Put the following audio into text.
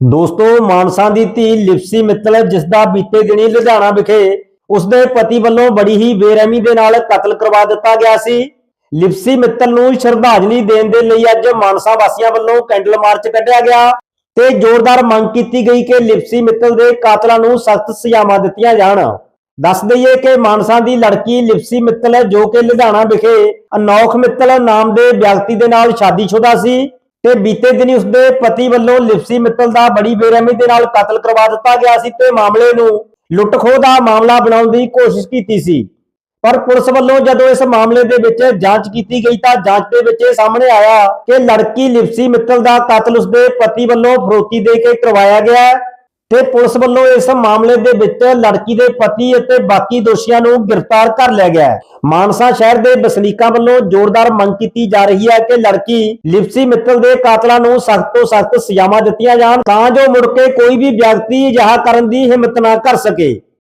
ਦੋਸਤੋ, ਮਾਨਸਾ ਦੀ ਧੀ ਲਿਪਸੀ ਮਿੱਤਲ ਜਿਸ ਦਾ ਬੀਤੇ ਦਿਨੀ ਲੁਧਿਆਣਾ ਵਿਖੇ ਉਸਦੇ ਪਤੀ ਵੱਲੋਂ ਬੜੀ ਹੀ ਬੇਰਹਿਮੀ ਦੇ ਨਾਲ ਕਤਲ ਕਰਵਾ ਦਿੱਤਾ ਗਿਆ ਸੀ। ਲਿਪਸੀ ਮਿੱਤਲ ਨੂੰ ਸ਼ਰਧਾਂਜਲੀ ਦੇਣ ਦੇ ਲਈ ਅੱਜ ਮਾਨਸਾ ਵਾਸੀਆਂ ਵੱਲੋਂ ਕੈਂਡਲ ਮਾਰਚ ਕੱਢਿਆ ਗਿਆ ਤੇ ਜ਼ੋਰਦਾਰ ਮੰਗ ਕੀਤੀ ਗਈ ਕਿ ਲਿਪਸੀ ਮਿੱਤਲ ਦੇ ਕਾਤਲਾਂ ਨੂੰ ਸਖਤ ਸਜ਼ਾਵਾਂ ਦਿੱਤੀਆਂ ਜਾਣ। ਦੱਸ ਦਈਏ ਕਿ ਮਾਨਸਾ ਦੀ ਲੜਕੀ ਲਿਪਸੀ ਮਿੱਤਲ ਜੋ ਕਿ ਲੁਧਿਆਣਾ ਵਿਖੇ ਅਨੋਖ ਮਿੱਤਲ ਨਾਮ ਦੇ ਵਿਅਕਤੀ ਦੇ ਨਾਲ ਸ਼ਾਦੀशुदा ਸੀ। ਤੇ ਬੀਤੇ ਦਿਨੀ ਉਸਦੇ ਪਤੀ ਵੱਲੋਂ ਲਿਪਸੀ ਮਿੱਤਲ ਦਾ ਬੜੀ ਬੇਰਹਿਮੀ ਦੇ ਨਾਲ ਕਤਲ ਕਰਵਾ ਦਿੱਤਾ ਗਿਆ ਸੀ ਤੇ ਮਾਮਲੇ ਨੂੰ ਲੁੱਟ-ਖੋਹ ਦਾ ਮਾਮਲਾ ਬਣਾਉਣ ਦੀ ਕੋਸ਼ਿਸ਼ ਕੀਤੀ ਸੀ। ਪਰ ਪੁਲਿਸ ਵੱਲੋਂ ਜਦੋਂ ਇਸ ਮਾਮਲੇ ਦੇ ਵਿੱਚ ਜਾਂਚ ਕੀਤੀ ਗਈ ਤਾਂ ਜਾਂਚ ਦੇ ਵਿੱਚ ਇਹ ਸਾਹਮਣੇ ਆਇਆ ਕਿ ਲੜਕੀ ਲਿਪਸੀ ਮਿੱਤਲ ਦਾ ਕਤਲ ਉਸਦੇ ਪਤੀ ਵੱਲੋਂ ਫਰੋਤੀ ਦੇ ਕੇ ਕਰਵਾਇਆ ਗਿਆ ਤੇ ਪੁਲਿਸ ਵੱਲੋਂ ਇਸ ਮਾਮਲੇ ਦੇ ਵਿੱਚ ਲੜਕੀ ਦੇ ਪਤੀ ਅਤੇ ਬਾਕੀ ਦੋਸ਼ੀਆਂ ਨੂੰ ਗ੍ਰਿਫਤਾਰ ਕਰ ਲਿਆ ਗਿਆ ਹੈ। ਮਾਨਸਾ ਸ਼ਹਿਰ ਦੇ ਵਸਨੀਕਾਂ ਵੱਲੋਂ ਜ਼ੋਰਦਾਰ ਮੰਗ ਕੀਤੀ ਜਾ ਰਹੀ ਹੈ ਕਿ ਲੜਕੀ ਲਿਪਸੀ ਮਿੱਤਲ ਦੇ ਕਾਤਲਾਂ ਨੂੰ ਸਖਤ ਤੋਂ ਸਖਤ ਸਜ਼ਾਵਾਂ ਦਿੱਤੀਆਂ ਜਾਣ ਤਾਂ ਜੋ ਮੁੜ ਕੇ ਕੋਈ ਵੀ ਵਿਅਕਤੀ ਅਜਿਹਾ ਕਰਨ ਦੀ ਹਿੰਮਤ ਨਾ ਕਰ ਸਕੇ।